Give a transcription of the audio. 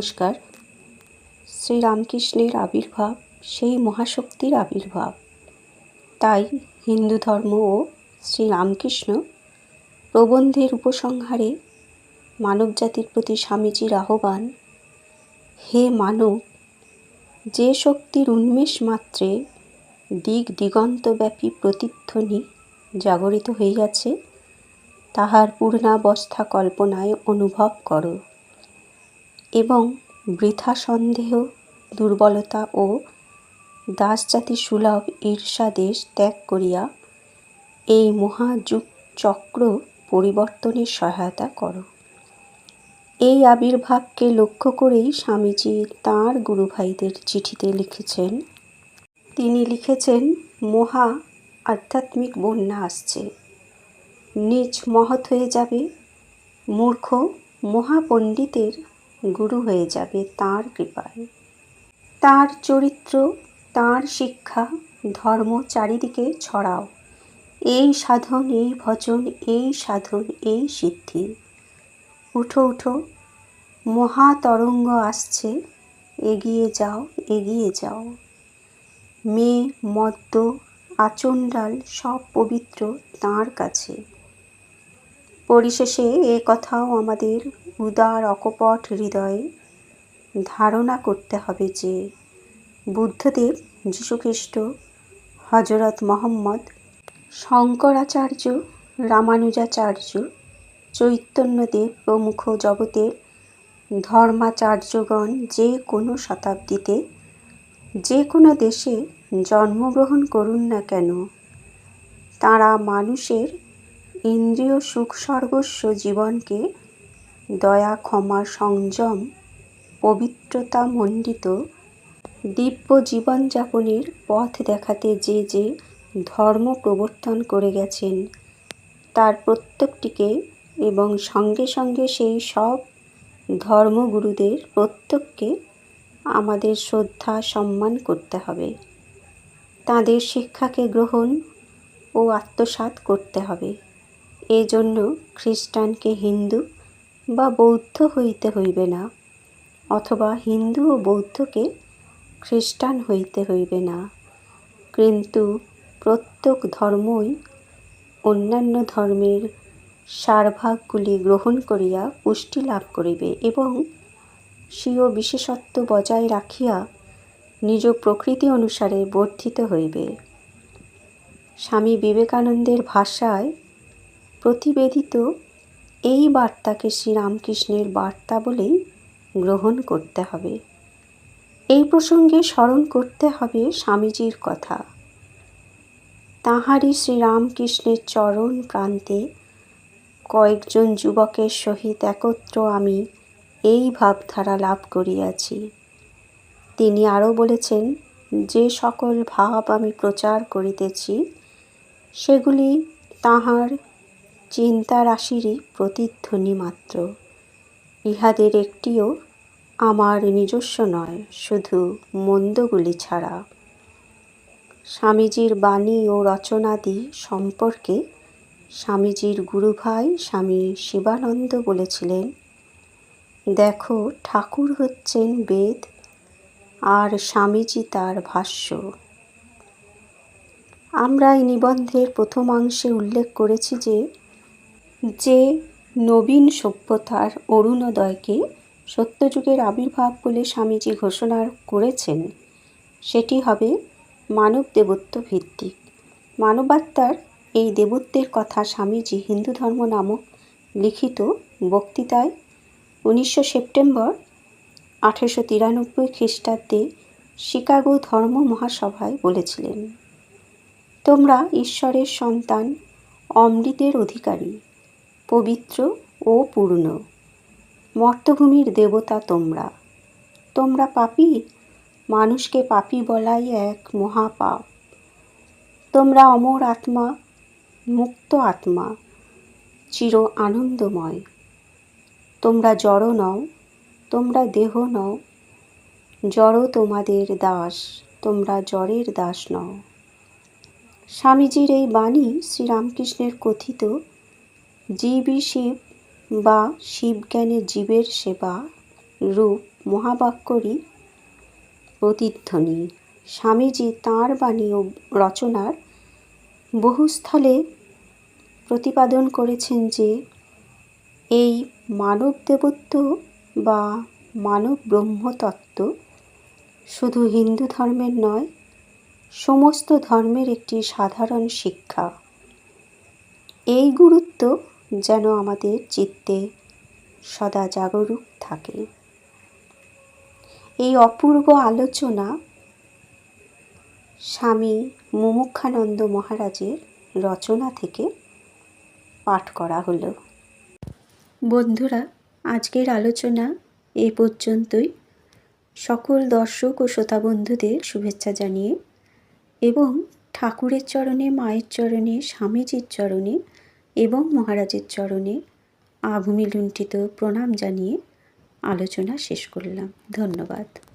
নমস্কার। শ্রীরামকৃষ্ণের আবির্ভাব, সেই মহাশক্তির আবির্ভাব। তাই হিন্দু ধর্ম ও শ্রীরামকৃষ্ণ প্রবন্ধের উপসংহারে মানবজাতির প্রতি স্বামীজির আহ্বান, হে মানব, যে শক্তির উন্মেষ মাত্রে দিক দিগন্তব্যাপী প্রতিধ্বনি জাগরিত হইয়াছে, তাহার পূর্ণাবস্থা কল্পনায় অনুভব করো। এবং বৃথা সন্দেহ দুর্বলতা ও দাসজাতি সুলভ ঈর্ষাদেশ ত্যাগ করিয়া এই মহাযুগ চক্র পরিবর্তনের সহায়তা করো। এই আবির্ভাবকে লক্ষ্য করেই স্বামীজি তাঁর গুরুভাইদের চিঠিতে লিখেছেন, তিনি লিখেছেন, মহা আধ্যাত্মিক বন্যা আসছে। নিজ মহৎ হয়ে যাবে, মূর্খ মহাপণ্ডিতের গুরু হয়ে যাবে তাঁর কৃপায়। তাঁর চরিত্র, তাঁর শিক্ষা, ধর্ম চারিদিকে ছড়াও। এই সাধন, এই ভজন, এই সাধন, এই সিদ্ধি। উঠো উঠো। মহাতরঙ্গ আসছে। এগিয়ে যাও এগিয়ে যাও। মেয়ে, মদ্য, আচণ্ডাল সব পবিত্র তাঁর কাছে। পরিশেষে এ কথাও আমাদের উদার অকপট হৃদয়ে ধারণা করতে হবে যে বুদ্ধদেব যীশুখ্রিস্ট হজরত মোহাম্মদ, শঙ্করাচার্য, রামানুজাচার্য, চৈতন্যদেব প্রমুখ জগতের ধর্মাচার্যগণ যে কোনো শতাব্দীতে যে কোনো দেশে জন্মগ্রহণ করুন না কেন, তারা মানুষের ইন্দ্রিয় সুখ সর্বস্ব জীবনকে দয়া, ক্ষমা, সংযম, পবিত্রতা মণ্ডিত দিব্য জীবনযাপনের পথ দেখাতে যে যে ধর্ম প্রবর্তন করে গেছেন, তার প্রত্যেকটিকে এবং সঙ্গে সঙ্গে সেই সব ধর্মগুরুদের প্রত্যেককে আমাদের শ্রদ্ধা, সম্মান করতে হবে। তাদের শিক্ষাকে গ্রহণ ও আত্মসাৎ করতে হবে। এজন্য খ্রিস্টানকে হিন্দু বা বৌদ্ধ হইতে হইবে না, অথবা হিন্দু ও বৌদ্ধকে খ্রিস্টান হইতে হইবে না। কিন্তু প্রত্যেক ধর্মই অন্যান্য ধর্মের সারভাগগুলি গ্রহণ করিয়া পুষ্টি লাভ করিবে এবং স্বীয় বিশেষত্ব বজায় রাখিয়া নিজ প্রকৃতি অনুসারে বর্ধিত হইবে। স্বামী বিবেকানন্দের ভাষায় প্রতিবেদিত এই বার্তাকে শ্রীরামকৃষ্ণের বার্তা বলেই গ্রহণ করতে হবে। এই প্রসঙ্গে স্মরণ করতে হবে স্বামীজির কথা। তাঁহারই শ্রীরামকৃষ্ণের চরণ প্রান্তে কয়েকজন যুবকের সহিত একত্র আমি এই ভাবধারা লাভ করিয়াছি। তিনি আরও বলেছেন, যে সকল ভাব আমি প্রচার করিতেছি, সেগুলি তাহার চিন্তা রাশিরই প্রতিধ্বনি মাত্র। ইহাদের একটিও আমার নিজস্ব নয়, শুধু মন্দগুলি ছাড়া। স্বামীজির বাণী ও রচনাদি সম্পর্কে স্বামীজির গুরুভাই স্বামী শিবানন্দ বলেছিলেন, দেখো, ঠাকুর হচ্ছেন বেদ আর স্বামীজি তার ভাষ্য। আমরা এই নিবন্ধের প্রথমাংশে উল্লেখ করেছি যে যে নবীন সভ্যতার অরুণোদয়কে সত্যযুগের আবির্ভাব বলে স্বামীজি ঘোষণা করেছেন, সেটি হবে মানব দেবত্ব ভিত্তিক। মানবাত্মার এই দেবত্বের কথা স্বামীজি হিন্দু ধর্ম নামক লিখিত বক্তৃতায় উনিশশো সেপ্টেম্বর আঠেরোশো তিরানব্বই খ্রিস্টাব্দে শিকাগো ধর্ম মহাসভায় বলেছিলেন, তোমরা ঈশ্বরের সন্তান, অমৃতের অধিকারী। পবিত্র ও পূর্ণ। মর্তভূমির দেবতা তোমরা। তোমরা পাপি? মানুষকে পাপি বলাই এক মহাপাপ। তোমরা অমর আত্মা, মুক্ত আত্মা, চির আনন্দময়। তোমরা জড় নও, তোমরা দেহ নও। জড় তোমাদের দাস, তোমরা জড়ের দাস নও। স্বামীজির এই বাণী শ্রীরামকৃষ্ণের কথিত জীবই শিব বা শিবজ্ঞানের জীবের সেবা রূপ মহাবাক্যরই প্রতিধ্বনি। স্বামীজি তাঁর বাণী ও রচনার বহুস্থলে প্রতিপাদন করেছেন যে, এই মানব দেবত্ব বা মানব ব্রহ্মতত্ত্ব শুধু হিন্দু ধর্মের নয়, সমস্ত ধর্মের একটি সাধারণ শিক্ষা। এই গুরুত্ব যেন আমাদের চিত্তে সদা জাগরুক থাকে। এই অপূর্ব আলোচনা স্বামী মুমুক্ষানন্দ মহারাজের রচনা থেকে পাঠ করা হলো। বন্ধুরা, আজকের আলোচনা এ পর্যন্তই। সকল দর্শক ও শ্রোতা বন্ধুদের শুভেচ্ছা জানিয়ে এবং ঠাকুরের চরণে, মায়ের চরণে, স্বামীজির চরণে এবং মহারাজের চরণে আভূমি লুণ্ঠিত প্রণাম জানিয়ে আলোচনা শেষ করলাম। ধন্যবাদ।